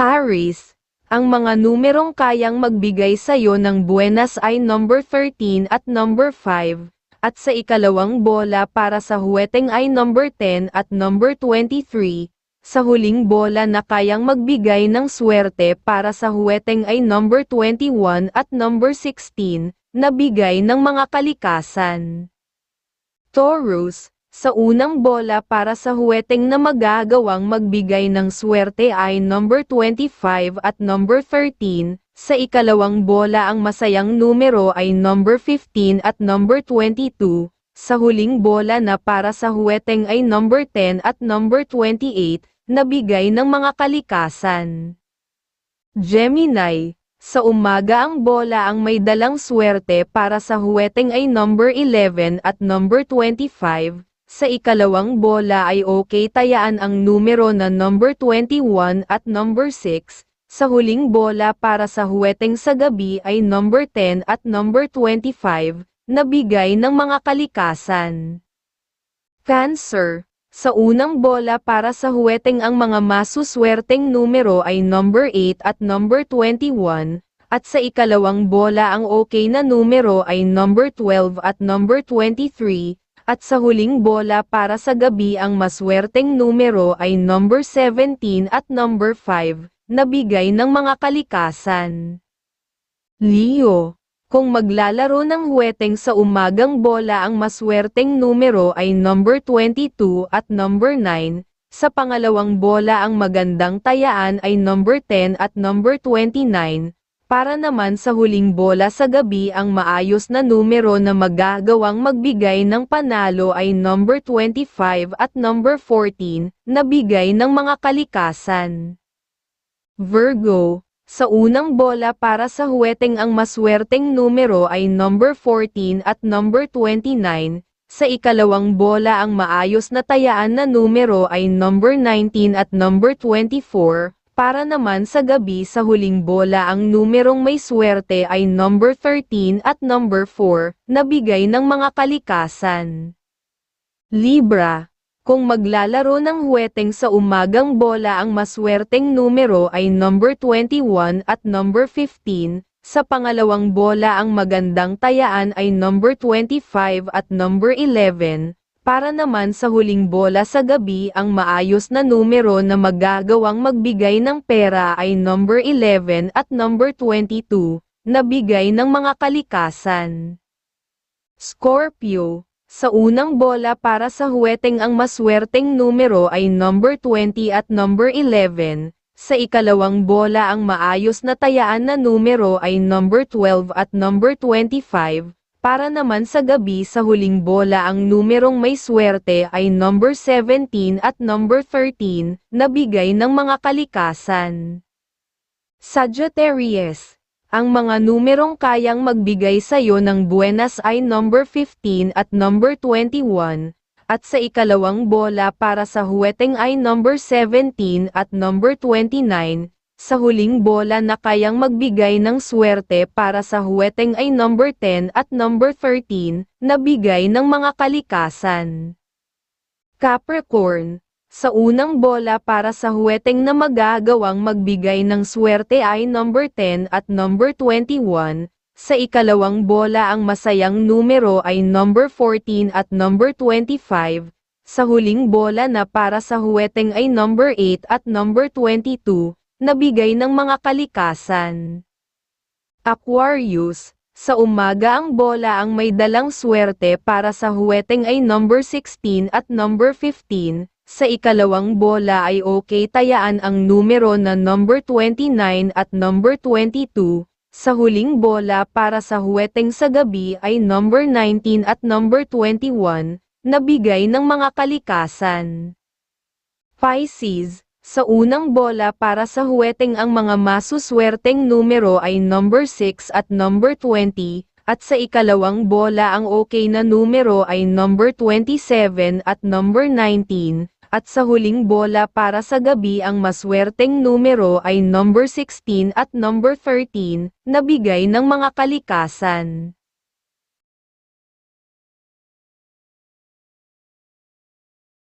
Aris, ang mga numerong kayang magbigay sa'yo ng buenas ay number 13 at number 5, at sa ikalawang bola para sa huweteng ay number 10 at number 23, sa huling bola na kayang magbigay ng swerte para sa huweteng ay number 21 at number 16, na bigay ng mga kalikasan. Taurus, sa unang bola para sa huweteng na magagawang magbigay ng swerte ay number 25 at number 13, sa ikalawang bola ang masayang numero ay number 15 at number 22, sa huling bola na para sa huweteng ay number 10 at number 28, na bigay ng mga kalikasan. Gemini, sa umaga ang bola ang may dalang swerte para sa huweteng ay number 11 at number 25, sa ikalawang bola ay okay tayaan ang numero na number 21 at number 6, sa huling bola para sa huweteng sa gabi ay number 10 at number 25, na bigay ng mga kalikasan. Cancer, sa unang bola para sa huweteng ang mga masuswerteng numero ay number 8 at number 21, at sa ikalawang bola ang okay na numero ay number 12 at number 23, at sa huling bola para sa gabi ang maswerteng numero ay number 17 at number 5, na bigay ng mga kalikasan. Leo, kung maglalaro ng huweteng sa umagang bola ang maswerteng numero ay number 22 at number 9, sa pangalawang bola ang magandang tayaan ay number 10 at number 29, para naman sa huling bola sa gabi ang maayos na numero na magagawang magbigay ng panalo ay number 25 at number 14, na bigay ng mga kalikasan. Virgo, sa unang bola para sa huweteng ang maswerteng numero ay number 14 at number 29, sa ikalawang bola ang maayos na tayaan na numero ay number 19 at number 24, para naman sa gabi sa huling bola ang numerong may swerte ay number 13 at number 4, na bigay ng mga kalikasan. Libra, kung maglalaro ng huweteng sa umagang bola ang maswerteng numero ay number 21 at number 15, sa pangalawang bola ang magandang tayaan ay number 25 at number 11, para naman sa huling bola sa gabi ang maayos na numero na magagawang magbigay ng pera ay number 11 at number 22, na bigay ng mga kalikasan. Scorpio, sa unang bola para sa huweteng ang maswerteng numero ay number 20 at number 11, sa ikalawang bola ang maayos na tayaan na numero ay number 12 at number 25, para naman sa gabi sa huling bola ang numerong may swerte ay number 17 at number 13, na bigay ng mga kalikasan. Sagittarius, ang mga numerong kayang magbigay sa'yo ng buenas ay number 15 at number 21, at sa ikalawang bola para sa huweteng ay number 17 at number 29, sa huling bola na kayang magbigay ng swerte para sa huweteng ay number 10 at number 13, na bigay ng mga kalikasan. Capricorn, sa unang bola para sa huweteng na magagawang magbigay ng swerte ay number 10 at number 21, sa ikalawang bola ang masayang numero ay number 14 at number 25, sa huling bola na para sa huweteng ay number 8 at number 22, nabigay ng mga kalikasan. Aquarius, sa umaga ang bola ang may dalang swerte para sa huweteng ay number 16 at number 15, sa ikalawang bola ay okay tayaan ang numero na number 29 at number 22, sa huling bola para sa huweteng sa gabi ay number 19 at number 21, nabigay ng mga kalikasan. Pisces, sa unang bola para sa huweteng ang mga masuswerteng numero ay number 6 at number 20, at sa ikalawang bola ang okay na numero ay number 27 at number 19, at sa huling bola para sa gabi ang maswerteng numero ay number 16 at number 13, na bigay ng mga kalikasan.